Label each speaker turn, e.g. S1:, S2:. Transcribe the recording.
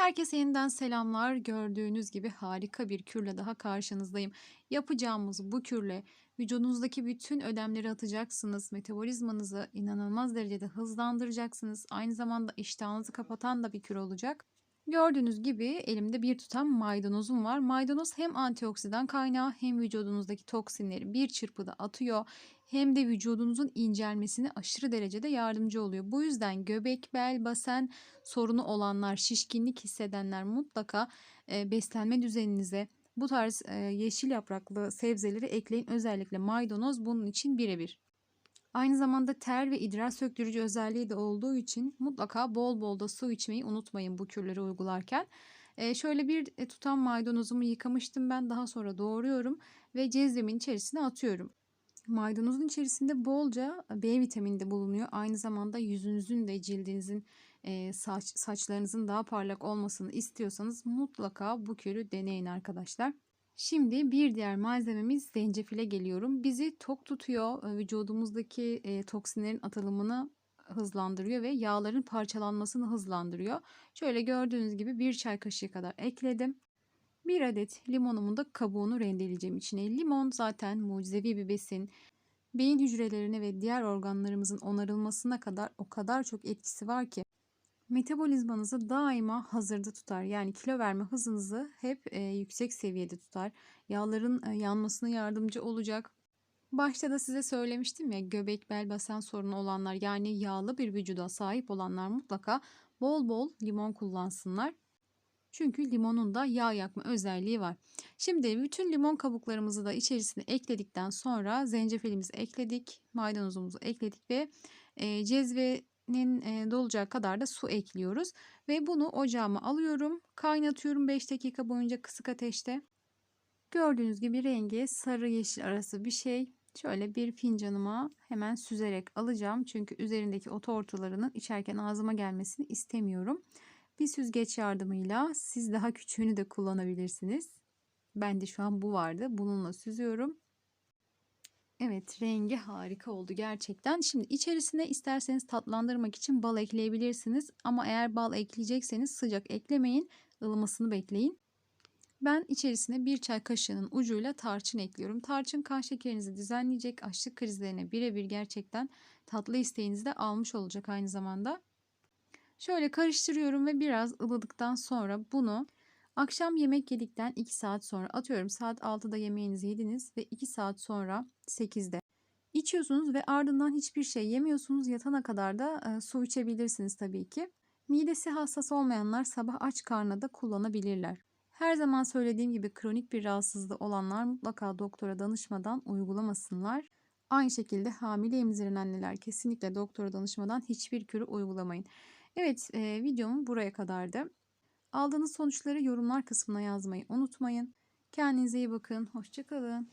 S1: Herkese yeniden selamlar. Gördüğünüz gibi harika bir kürle daha karşınızdayım. Yapacağımız bu kürle vücudunuzdaki bütün ödemleri atacaksınız. Metabolizmanızı inanılmaz derecede hızlandıracaksınız. Aynı zamanda iştahınızı kapatan da bir kür olacak. Gördüğünüz gibi elimde bir tutam maydanozum var. Maydanoz hem antioksidan kaynağı hem vücudunuzdaki toksinleri bir çırpıda atıyor hem de vücudunuzun incelmesine aşırı derecede yardımcı oluyor. Bu yüzden göbek, bel, basen sorunu olanlar, şişkinlik hissedenler mutlaka e, beslenme düzeninize bu tarz e, yeşil yapraklı sebzeleri ekleyin. Özellikle maydanoz bunun için birebir. Aynı zamanda ter ve idrar söktürücü özelliği de olduğu için mutlaka bol bol da su içmeyi unutmayın bu kürleri uygularken. Ee, şöyle bir e, tutam maydanozumu yıkamıştım ben daha sonra doğruyorum ve cezvemin içerisine atıyorum. Maydanozun içerisinde bolca B vitamini de bulunuyor. Aynı zamanda yüzünüzün de cildinizin e, saç, saçlarınızın daha parlak olmasını istiyorsanız mutlaka bu kürü deneyin arkadaşlar. Şimdi bir diğer malzememiz zencefile geliyorum. Bizi tok tutuyor. Vücudumuzdaki e, toksinlerin atılımını hızlandırıyor ve yağların parçalanmasını hızlandırıyor. Şöyle gördüğünüz gibi bir çay kaşığı kadar ekledim. Bir adet limonumun da kabuğunu rendeleyeceğim içine. Limon zaten mucizevi bir besin. Beyin hücrelerine ve diğer organlarımızın onarılmasına kadar o kadar çok etkisi var ki metabolizmanızı daima hazırda tutar. Yani kilo verme hızınızı hep e, yüksek seviyede tutar. Yağların e, yanmasına yardımcı olacak. Başta da size söylemiştim ya göbek bel basen sorunu olanlar yani yağlı bir vücuda sahip olanlar mutlaka bol bol limon kullansınlar. Çünkü limonun da yağ yakma özelliği var. Şimdi bütün limon kabuklarımızı da içerisine ekledikten sonra zencefilimizi ekledik, maydanozumuzu ekledik ve e, cezvenin e, dolacağı kadar da su ekliyoruz. Ve bunu ocağıma alıyorum, kaynatıyorum 5 dakika boyunca kısık ateşte. Gördüğünüz gibi rengi sarı yeşil arası bir şey. Şöyle bir fincanıma hemen süzerek alacağım. Çünkü üzerindeki o tortularının içerken ağzıma gelmesini istemiyorum. Bir süzgeç yardımıyla siz daha küçüğünü de kullanabilirsiniz. Ben de şu an bu vardı. Bununla süzüyorum. Evet rengi harika oldu gerçekten. Şimdi içerisine isterseniz tatlandırmak için bal ekleyebilirsiniz. Ama eğer bal ekleyecekseniz sıcak eklemeyin. ılımasını bekleyin. Ben içerisine bir çay kaşığının ucuyla tarçın ekliyorum. Tarçın kan şekerinizi düzenleyecek. Açlık krizlerine birebir gerçekten tatlı isteğinizi de almış olacak aynı zamanda. Şöyle karıştırıyorum ve biraz ılıdıktan sonra bunu akşam yemek yedikten 2 saat sonra atıyorum. Saat 6'da yemeğinizi yediniz ve 2 saat sonra 8'de içiyorsunuz ve ardından hiçbir şey yemiyorsunuz. Yatana kadar da e, su içebilirsiniz tabii ki. Midesi hassas olmayanlar sabah aç karnına da kullanabilirler. Her zaman söylediğim gibi kronik bir rahatsızlığı olanlar mutlaka doktora danışmadan uygulamasınlar. Aynı şekilde hamile emziren anneler kesinlikle doktora danışmadan hiçbir kürü uygulamayın. Evet e, videom buraya kadardı. Aldığınız sonuçları yorumlar kısmına yazmayı unutmayın. Kendinize iyi bakın. Hoşçakalın.